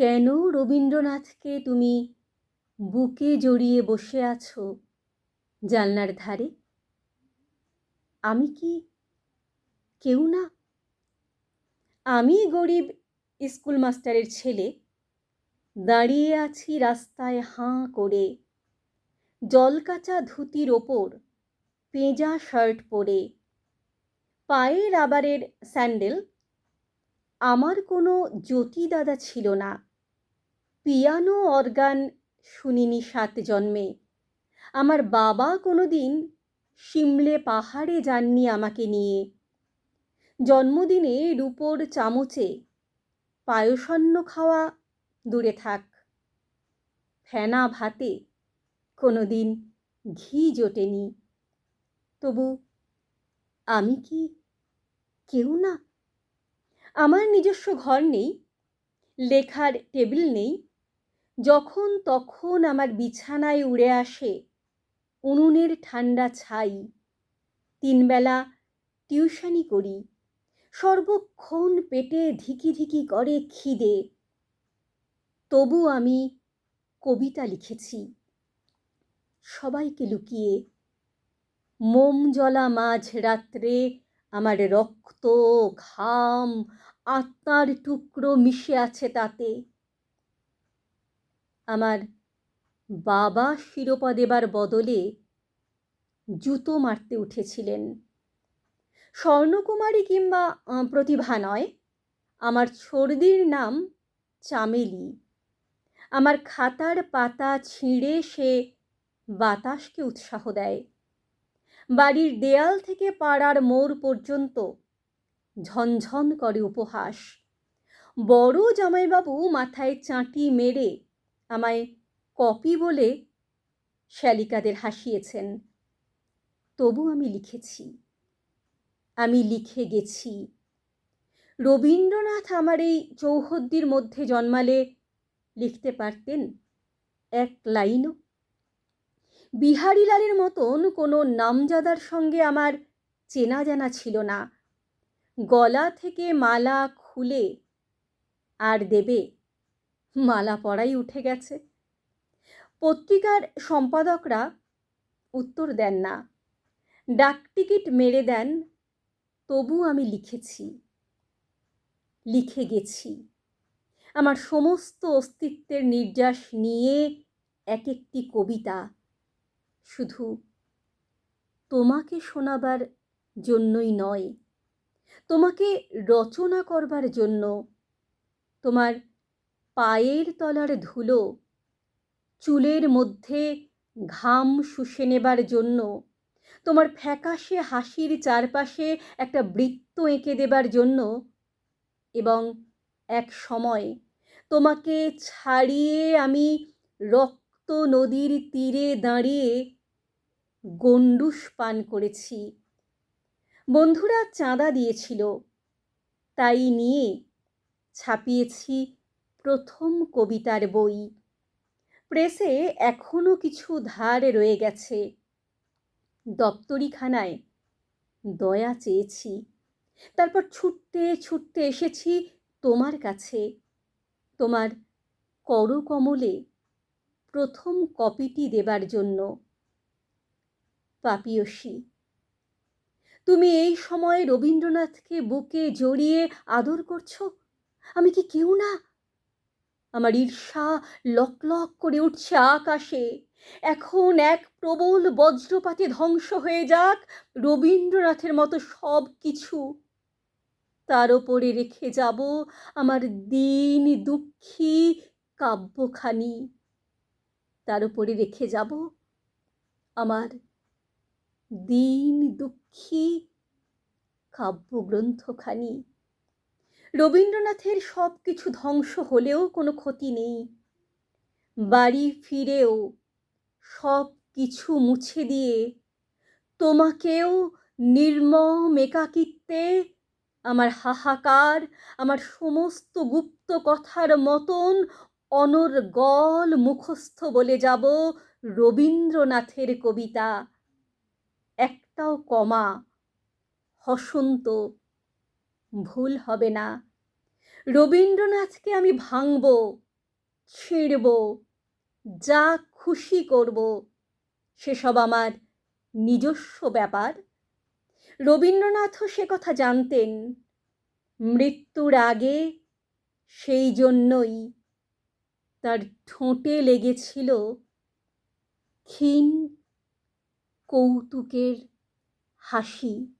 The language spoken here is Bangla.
কেন রবীন্দ্রনাথকে তুমি বুকে জড়িয়ে বসে আছো জানলার ধারে? আমি কি কেউ না? আমি গরিব স্কুল মাস্টারের ছেলে। দাঁড়িয়ে আছি রাস্তায় হাঁ করে। জলকাচা ধুতির ওপর পেঁজা শার্ট পরে। পায়ে রাবারের স্যান্ডেল। আমার কোনো জ্যোতি দাদা ছিল না। পিয়ানো অর্গান শুনিনি সাত জন্মে। আমার বাবা কোনো দিন সিমলে পাহাড়ে যাননি আমাকে নিয়ে। জন্মদিনে রূপোর চামচে পায়সন্ন খাওয়া দূরে থাক। ফেনা ভাতে কোনো দিন ঘি জোটেনি। তবু আমি কি কেউ না? আমার নিজস্ব ঘর নেই, লেখার টেবিল নেই যখন তখন আমার বিছানায় উড়ে আসে উনুনের ঠান্ডা ছাই। তিনবেলা টিউশনি করি, সর্বক্ষণ পেটে ধিকি ধিকি করে খিদে। তবু আমি কবিতা লিখেছি। সবাইকে লুকিয়ে মোম জলা মাঝ রাত্রে আমার রক্ত, ঘাম, আত্মার টুকরো মিশে আছে তাতে। আমার বাবা শিরোপা দেবার বদলে জুতো মারতে উঠেছিলেন। স্বর্ণকুমারী কিংবা প্রতিভা নয়, আমার ছর্দির নাম চামেলি। আমার খাতার পাতা ছিঁড়ে সে বাতাসকে উৎসাহ দেয়। বাড়ির দেয়াল থেকে পাড়ার মোড় পর্যন্ত ঝনঝন করে উপহাস। বড় জামাইবাবু মাথায় চাঁটি মেরে আমায় কপি বলে শ্যালিকাদের হাসিয়েছেন। তবু আমি লিখেছি। আমি লিখে গেছি। রবীন্দ্রনাথ আমার এই চৌহদ্দির মধ্যে জন্মালে লিখতে পারতেন এক লাইনও। বিহারীলালের মতন কোনো নামজাদার সঙ্গে আমার চেনা জানা ছিল না। গলা থেকে মালা খুলে আর দেবে মালা পড়াই উঠে গেছে। পত্রিকার সম্পাদকরা উত্তর দেন না। ডাকটিকিট মেরে দেন, তবু আমি লিখেছি, লিখে গেছি। আমার সমস্ত অস্তিত্বের নির্যাস নিয়ে এক একটি কবিতা, শুধু তোমাকে শোনাবার জন্যই নয়, তোমাকে রচনা করবার জন্য, তোমার পায়ের তলার ধুলো, চুলের মধ্যে ঘাম শুষে নেবার জন্য, তোমার ফ্যাকাশে হাসির চারপাশে একটা বৃত্ত এঁকে দেবার জন্য এবং এক সময় তোমাকে ছাড়িয়ে আমি রক্ত নদীর তীরে দাঁড়িয়ে গণ্ডুস পান করেছি। বন্ধুরা চাঁদা দিয়েছিল, তাই নিয়ে ছাপিয়েছি প্রথম কবিতার বই। প্রেসে এখনও কিছু ধার রয়ে গেছে। দপ্তরিখানায় দয়া চেয়েছি। তারপর ছুটতে ছুটতে এসেছি তোমার কাছে। তোমার করকমলে প্রথম কপিটি দেবার জন্য। পাপিয়সী, তুমি এই সময় রবীন্দ্রনাথকে বুকে জড়িয়ে আদর করছ? আমি কি কেউ না আমার ঈর্ষা লক লক করে উঠছে আকাশে। এখন এক প্রবল বজ্রপাতে ধ্বংস হয়ে যাক রবীন্দ্রনাথের মতো সব কিছু। তার ওপরে রেখে যাব আমার দিন দুঃখী কাব্যখানি। তার উপরে রেখে যাব আমার দিন দুঃখী কাব্যগ্রন্থখানি। রবীন্দ্রনাথের সব কিছু ধ্বংস হলেও কোনো ক্ষতি নেই। বাড়ি ফিরেও সব কিছু মুছে দিয়ে তোমাকেও নির্মম একাকিত্বে, আমার হাহাকার, আমার সমস্ত গুপ্ত কথার মতন অনর্গল মুখস্থ বলে যাব রবীন্দ্রনাথের কবিতা। একটাও কমা, হসন্ত ভুল হবে না। রবীন্দ্রনাথকে আমি ভাঙব, ছিঁড়ব, যা খুশি করব, সেসব আমার নিজস্ব ব্যাপার। রবীন্দ্রনাথও সে কথা জানতেন, মৃত্যুর আগে সেই জন্যই তার ঠোঁটে লেগেছিল ক্ষীণ কৌতুকের হাসি।